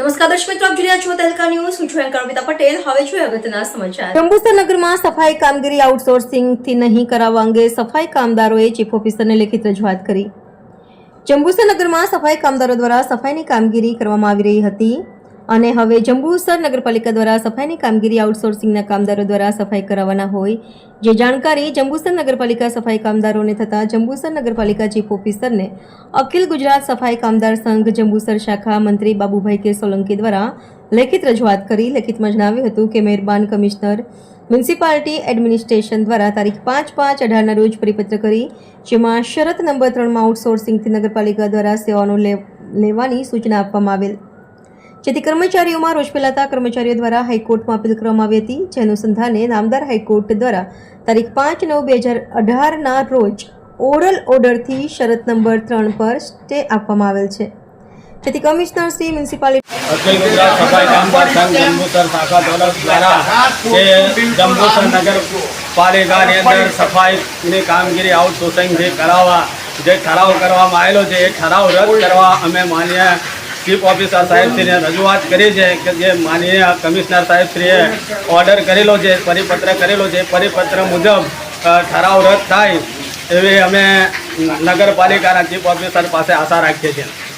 નમસ્કાર દર્શક મિત્રો, આપ જોઈ રહ્યા છો તહેલકા ન્યૂઝ. હું છું એન્કર અમિતા પટેલ. હવે છું અગત્યના સમાચાર. જંબુસર નગરમાં સફાઈ કામગીરી આઉટસોર્સિંગથી નહીં કરાવવા અંગે સફાઈ કામદારોએ ચીફ ઓફિસરને લેખિત રજૂઆત કરી. જંબુસર નગરમાં સફાઈ કામદારો દ્વારા સફાઈની કામગીરી કરવામાં આવી રહી હતી. અને હવે જંબુસર નગરપાલિકા દ્વારા સફાઈની કામગીરી આઉટસોર્સિંગના કામદારો દ્વારા સફાઈ કરાવવાના હોય, જે જાણકારી જંબુસર નગરપાલિકા સફાઈ કામદારોને થતાં જંબુસર નગરપાલિકા ચીફ ઓફિસરને અખિલ ગુજરાત સફાઈ કામદાર સંઘ જંબુસર શાખા મંત્રી બાબુભાઈ કે સોલંકી દ્વારા લેખિત રજૂઆત કરી. લેખિતમાં જણાવ્યું હતું કે મહેરબાન કમિશનર, મ્યુનિસિપાલિટી એડમિનિસ્ટ્રેશન દ્વારા તારીખ પાંચ પાંચ અઢારના રોજ પરિપત્ર કરી, જેમાં શરત નંબર ત્રણમાં આઉટસોર્સિંગથી નગરપાલિકા દ્વારા સેવાનો લેવાની સૂચના આપવામાં આવેલ જેથી કર્મચારીઓમાં રોષ ફેલાતા કર્મચારીઓ દ્વારા હાઈકોર્ટમાં અપીલ કરવામાં આવી હતી જે અનુસંધાને નામદાર હાઈકોર્ટ દ્વારા તારીખ પાંચ નવ બે હજાર અઢારના રોજ ઓરલ ઓર્ડરથી શરત નંબર ત્રણ પર સ્ટે આપવામાં આવેલ છે. જેથી કમિશનર શ્રી મ્યુનિસિપાલિટી અખિલ ગુજરાત સફાઈ કામદાર સંઘ જંબુસર શાખા દોલત દ્વારા જે જંબુસર નગરપાલિકાની અંદર સફાઈની કામગીરી આઉટસોર્સિંગથી કરાવવા, જે ઠરાવ કરવામાં આવેલો છે, એ ઠરાવ રદ કરવા અમે માન્ય ચીફ ઓફિસર સાહેબશ્રીને રજૂઆત કરી છે કે જે માનનીય કમિશનર સાહેબશ્રીએ ઓર્ડર કરેલો છે, પરિપત્ર કરેલો છે, પરિપત્ર મુજબ ઠરાવ રદ થાય એવી અમે નગરપાલિકાના ચીફ ઓફિસર પાસે આશા રાખીએ છીએ.